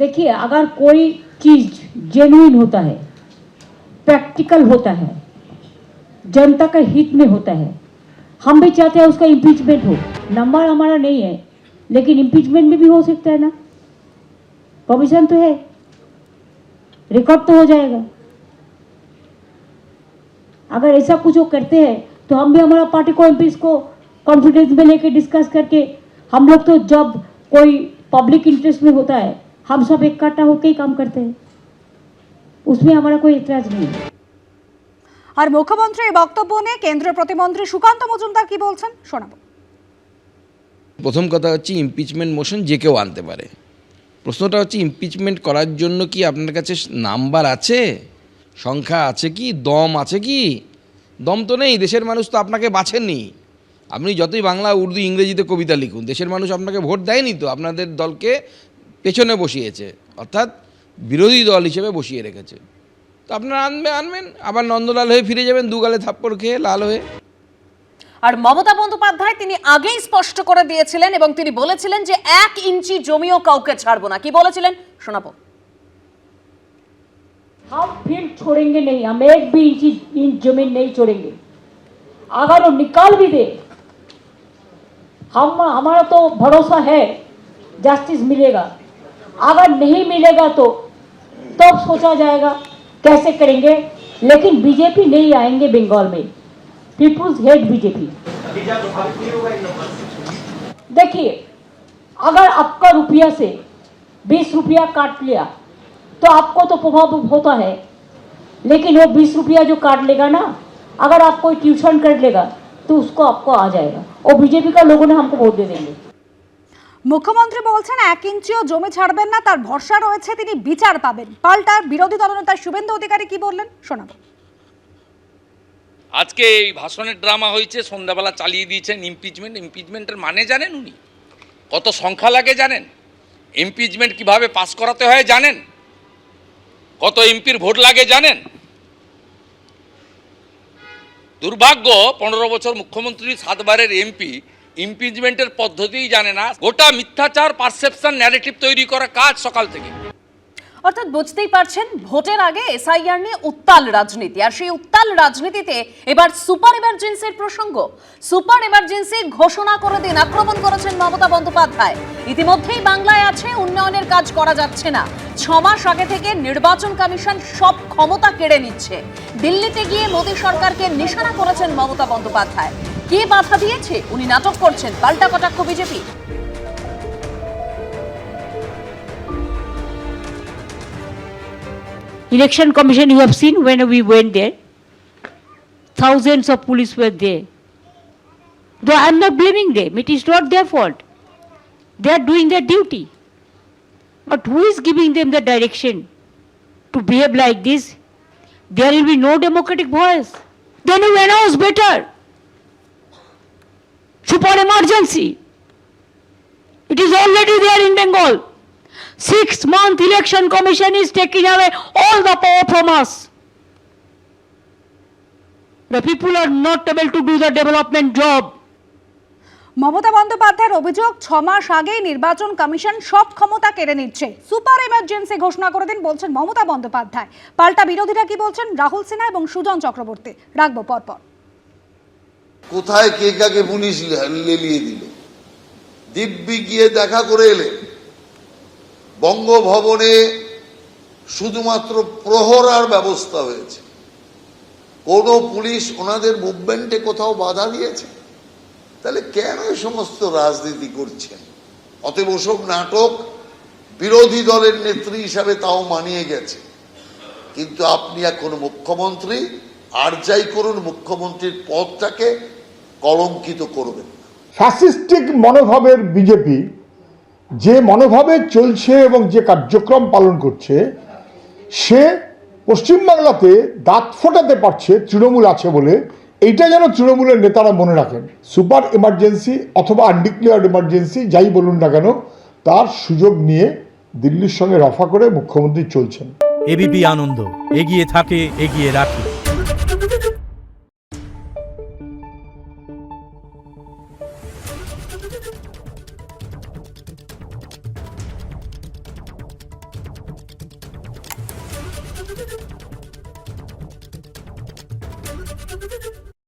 देखिए, अगर कोई चीज़ जेन्युइन होता है प्रैक्टिकल होता है, जनता का हित में होता है, हम भी चाहते हैं उसका इम्पीचमेंट हो। नंबर हमारा नहीं है, लेकिन इम्पीचमेंट में भी हो सकता है ना। परमिशन तो है। रिकॉर्ड तो हो जाएगा। अगर ऐसा कुछ वो करते हैं तो हम भी हमारा पार्टी को एमपीज को कॉन्फिडेंस में लेके डिस्कस करके, हम लोग तो जब कोई पब्लिक इंटरेस्ट में होता है हम सब इकट्ठा होकर ही काम करते हैं उसमें हमारा कोई एतराज नहीं है আর মুখ্যমন্ত্রী এই বক্তব্য নিয়ে কেন্দ্রীয় প্রতিমন্ত্রী সুকান্ত মজুমদার কি বলছেন শোনাবো প্রথম কথা হচ্ছে ইমপিচমেন্ট মোশন যে কেউ আনতে পারে প্রশ্নটা হচ্ছে ইমপিচমেন্ট করার জন্য কি আপনার কাছে নাম্বার আছে সংখ্যা আছে কি দম আছে কি দম তো নেই দেশের মানুষ তো আপনাকে বাছেননি আপনি যতই বাংলা উর্দু ইংরেজিতে কবিতা লিখুন দেশের মানুষ আপনাকে ভোট দেয়নি তো আপনাদের দলকে পেছনে বসিয়েছে অর্থাৎ বিরোধী দল হিসেবে বসিয়ে রেখেছে তো আপনারা আনবে আনবেন আবার নন্দলাল হয়ে ফিরে যাবেন দুগালে থাপ্পড় খেয়ে লাল হয়ে আর মমতা বন্দ্যোপাধ্যায় তিনি আগেই স্পষ্ট করে দিয়েছিলেন এবং তিনি বলেছিলেন যে এক ইঞ্চি জমিও কাউকে ছাড়বো না কি বলেছিলেন শোনাবো हम फील्ड छोड़ेंगे नहीं हम एक भी इंच इंच जमीन नहीं छोड़ेंगे अगर वो निकाल भी दे हम हमारा तो भरोसा है जस्टिस मिलेगा अगर नहीं मिलेगा तो तब सोचा जाएगा कैसे करेंगे। लेकिन बीजेपी नहीं आएँगे बंगाल में। पीपुल्स हेट बीजेपी देखिए, अगर आपका रुपया से बीस रुपया काट लिया तो आपको तो प्रभाव होता है। लेकिन वो बीस रुपया जो काट लेगा ना, अगर आप कोई ट्यूशन कर लेगा तो उसको आपको आ जाएगा। और बीजेपी का लोगों ने हमको वोट दे देंगे। মুখ্যমন্ত্রী বলছেন এক ইঞ্চিও জমি ছাড়বেন না, তার ভরসা রয়েছে তিনি, বিচার পাবেন। পাল্টা বিরোধী দলনেতা শুভেন্দু অধিকারী কি বললেন? শোনাবো। আজকে এই ভাষণের ড্রামা হয়েছে, সন্ধ্যাবেলা চালিয়ে দিয়েছেন ইমপিচমেন্ট ইমপিচমেন্টের মানে জানেন উনি? কত সংখ্যা লাগে জানেন? ইমপিচমেন্ট কীভাবে পাস করাতে হয় জানেন? কত এমপির ভোট লাগে জানেন? দুর্ভাগ্য, পনেরো বছর মুখ্যমন্ত্রী, সাতবারের এমপি ইমপিচমেন্টের পদ্ধতিই জানে না, গোটা মিথ্যাচার, পারসেপশন ন্যারেটিভ তৈরি করা কাজ সকাল থেকে। অর্থাৎ বুঝতেই পারছেন, ভোটের আগে এসআইআর নিয়ে উত্তাল রাজনীতি। আর সেই উত্তাল রাজনীতিতে এবার সুপার এমার্জেন্সির প্রসঙ্গ। সুপার এমার্জেন্সি ঘোষণা করে দিন, আক্রমণ করেছেন মমতা বন্দ্যোপাধ্যায়। ইতিমধ্যেই বাংলায় আছে, উন্নয়নের কাজ করা যাচ্ছে না। ছ মাস আগে থেকে নির্বাচন কমিশন সব ক্ষমতা কেড়ে নিচ্ছে। দিল্লিতে গিয়ে মোদী সরকারকে নিশানা করেছেন মমতা বন্দ্যোপাধ্যায়। কে বাধা দিয়েছে উনি নাটক করছেন পাল্টা কটাক্ষ BJP Election Commission, you have seen when we went there, thousands of police were there. Though I am not blaming them, it is not their fault. They are doing their duty. But who is giving them the direction to behave like this? There will be no democratic voice. Then you announce better. Super emergency. It is already there in Bengal. Six month election commission is taking away all the power from us. The people are not able to do the development job. Mamata বন্দ্যোপাধ্যায়ের অভিযোগ ছ মাস আগেই নির্বাচন commission সব ক্ষমতা কেড়ে নিচ্ছে super emergency ঘোষণা করে দিন বলছেন মমতা বন্দ্যোপাধ্যায় পাল্টা বিরোধীরা কি বলছেন রাহুল সিনহা এবং সুজন চক্রবর্তী রাখব পরপর কোথায় কে কাকে পুলিশ লেলিয়ে দিল? দিব্যি গিয়ে দেখা করে এলেন বঙ্গভবনে শুধুমাত্র প্রহরার ব্যবস্থা হয়েছে। কোনো পুলিশ ওনাদের মুভমেন্টে কোথাও বাধা দিয়েছে? তাহলে কেন এই সমস্ত রাজনীতি করছেন অতএব ওসব নাটক বিরোধী দলের নেত্রী হিসাবে তাও মানিয়ে গেছে। কিন্তু আপনি এখন মুখ্যমন্ত্রী, আর যাই করুন, মুখ্যমন্ত্রীর পদটাকে কলঙ্কিত করবেন ফ্যাসিস্টিক মনোভাবের বিজেপি যে মনোভাবে চলছে এবং যে কার্যক্রম পালন করছে সে পশ্চিমবাংলাতে দাঁত ফোটাতে পারছে তৃণমূল আছে বলে। এইটা যেন তৃণমূলের নেতারা মনে রাখেন। সুপার এমার্জেন্সি অথবা আনডিক্লেয়ার্ড এমার্জেন্সি যাই বলুন না কেন তার সুযোগ নিয়ে দিল্লির সঙ্গে রফা করে মুখ্যমন্ত্রী চলছেন। এবিপি আনন্দ এগিয়ে থাকে এগিয়ে রাখে।